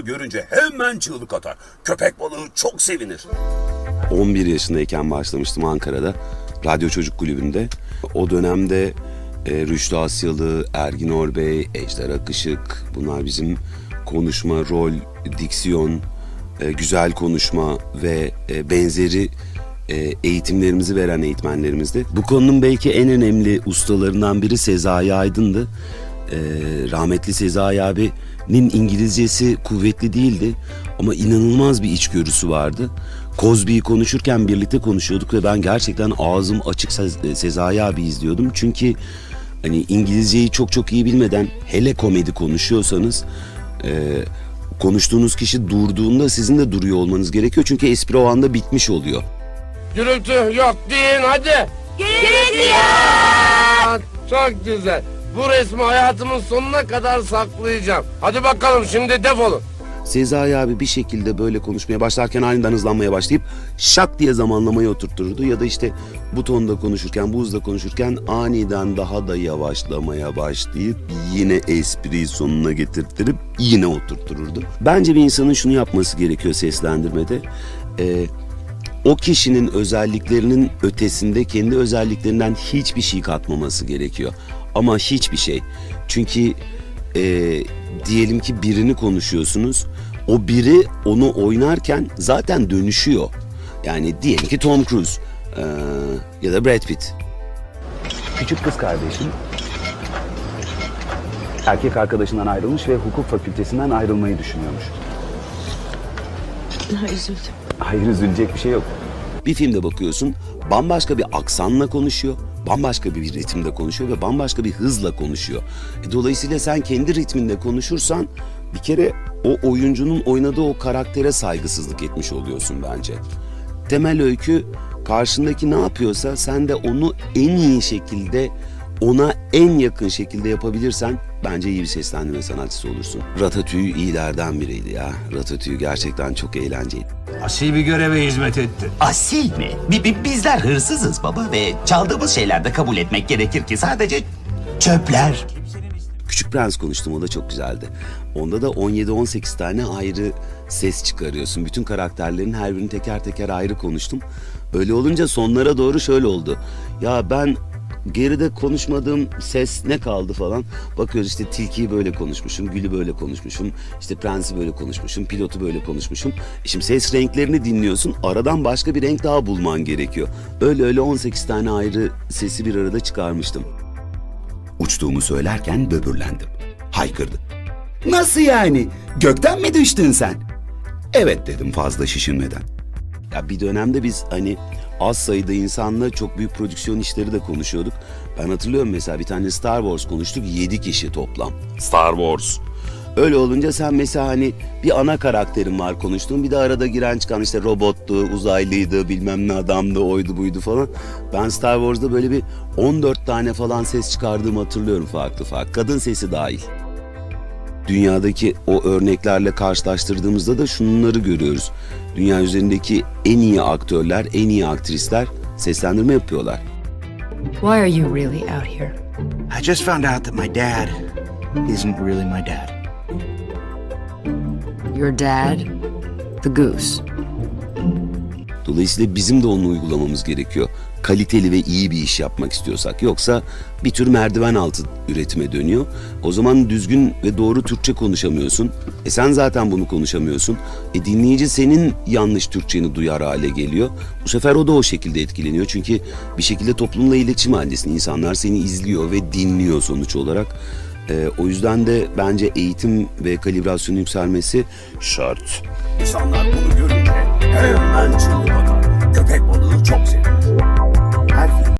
görünce hemen çığlık atar. Köpek balığı çok sevinir. 11 yaşındayken başlamıştım Ankara'da. Radyo Çocuk Kulübü'nde. O dönemde e, Rüştü Asyalı, Ergin Orbey, Ejder Akışık bunlar bizim konuşma, rol, diksiyon, e, güzel konuşma ve e, benzeri e, eğitimlerimizi veren eğitmenlerimizdi. Bu konunun belki en önemli ustalarından biri Sezai Aydın'dı. E, rahmetli Sezai abinin İngilizcesi kuvvetli değildi ama inanılmaz bir içgörüsü vardı. Cosby'yi konuşurken birlikte konuşuyorduk ve ben gerçekten ağzım açık Sez- Sezai abi izliyordum. Çünkü hani İngilizceyi çok çok iyi bilmeden hele komedi konuşuyorsanız e, konuştuğunuz kişi durduğunda sizin de duruyor olmanız gerekiyor. Çünkü espri o anda bitmiş oluyor. Gürültü yok deyin hadi. Gürültü Aa, Çok güzel. Bu resmi hayatımın sonuna kadar saklayacağım. Hadi bakalım şimdi defolun. Sezai abi bir şekilde böyle konuşmaya başlarken aniden hızlanmaya başlayıp şak diye zamanlamayı oturttururdu. Ya da işte bu tonda konuşurken, bu hızla konuşurken aniden daha da yavaşlamaya başlayıp yine espriyi sonuna getirttirip yine oturttururdu. Bence bir insanın şunu yapması gerekiyor seslendirmede. Ee, o kişinin özelliklerinin ötesinde kendi özelliklerinden hiçbir şey katmaması gerekiyor. Ama hiçbir şey. Çünkü e, diyelim ki birini konuşuyorsunuz. O biri onu oynarken zaten dönüşüyor. Yani diyelim ki Tom Cruise e, ya da Brad Pitt. Küçük kız kardeşim erkek arkadaşından ayrılmış ve hukuk fakültesinden ayrılmayı düşünüyormuş. Üzüldüm. Hayır üzülecek bir şey yok. Bir filmde bakıyorsun bambaşka bir aksanla konuşuyor, bambaşka bir ritimde konuşuyor ve bambaşka bir hızla konuşuyor. E, dolayısıyla sen kendi ritminde konuşursan bir kere o oyuncunun oynadığı o karaktere saygısızlık etmiş oluyorsun bence. Temel öykü karşındaki ne yapıyorsa sen de onu en iyi şekilde ona en yakın şekilde yapabilirsen bence iyi bir seslendirme sanatçısı olursun. Ratatouille iyilerden biriydi ya. Ratatouille gerçekten çok eğlenceli. Asil bir göreve hizmet etti. Asil mi? Bi- bi- bizler hırsızız baba ve çaldığımız şeyler de kabul etmek gerekir ki sadece çöpler. Küçük Prens konuştum o da çok güzeldi. Onda da 17-18 tane ayrı ses çıkarıyorsun. Bütün karakterlerin her birini teker teker ayrı konuştum. Öyle olunca sonlara doğru şöyle oldu. Ya ben geride konuşmadığım ses ne kaldı falan. Bakıyoruz işte tilkiyi böyle konuşmuşum, gülü böyle konuşmuşum, işte prensi böyle konuşmuşum, pilotu böyle konuşmuşum. E Şimdi ses renklerini dinliyorsun, aradan başka bir renk daha bulman gerekiyor. Öyle öyle 18 tane ayrı sesi bir arada çıkarmıştım. Uçtuğumu söylerken böbürlendim. Haykırdı. Nasıl yani? Gökten mi düştün sen? Evet dedim fazla şişinmeden. Ya bir dönemde biz hani az sayıda insanla çok büyük prodüksiyon işleri de konuşuyorduk. Ben hatırlıyorum mesela bir tane Star Wars konuştuk 7 kişi toplam. Star Wars. Öyle olunca sen mesela hani bir ana karakterin var konuştuğun bir de arada giren çıkan işte robottu, uzaylıydı, bilmem ne adamdı, oydu buydu falan. Ben Star Wars'da böyle bir 14 tane falan ses çıkardığımı hatırlıyorum farklı farklı. Kadın sesi dahil. Dünyadaki o örneklerle karşılaştırdığımızda da şunları görüyoruz. Dünya üzerindeki en iyi aktörler, en iyi aktrisler seslendirme yapıyorlar. Why are you really out here? I just found out that my dad isn't really my dad. Your dad, the goose. Dolayısıyla bizim de onu uygulamamız gerekiyor. Kaliteli ve iyi bir iş yapmak istiyorsak. Yoksa bir tür merdiven altı üretime dönüyor. O zaman düzgün ve doğru Türkçe konuşamıyorsun. E sen zaten bunu konuşamıyorsun. E dinleyici senin yanlış Türkçeni duyar hale geliyor. Bu sefer o da o şekilde etkileniyor. Çünkü bir şekilde toplumla iletişim halindesin. İnsanlar seni izliyor ve dinliyor sonuç olarak. E, o yüzden de bence eğitim ve kalibrasyonun yükselmesi şart. İnsanlar bunu görünce hemen çığlık atar. Köpek balığı çok sevinir.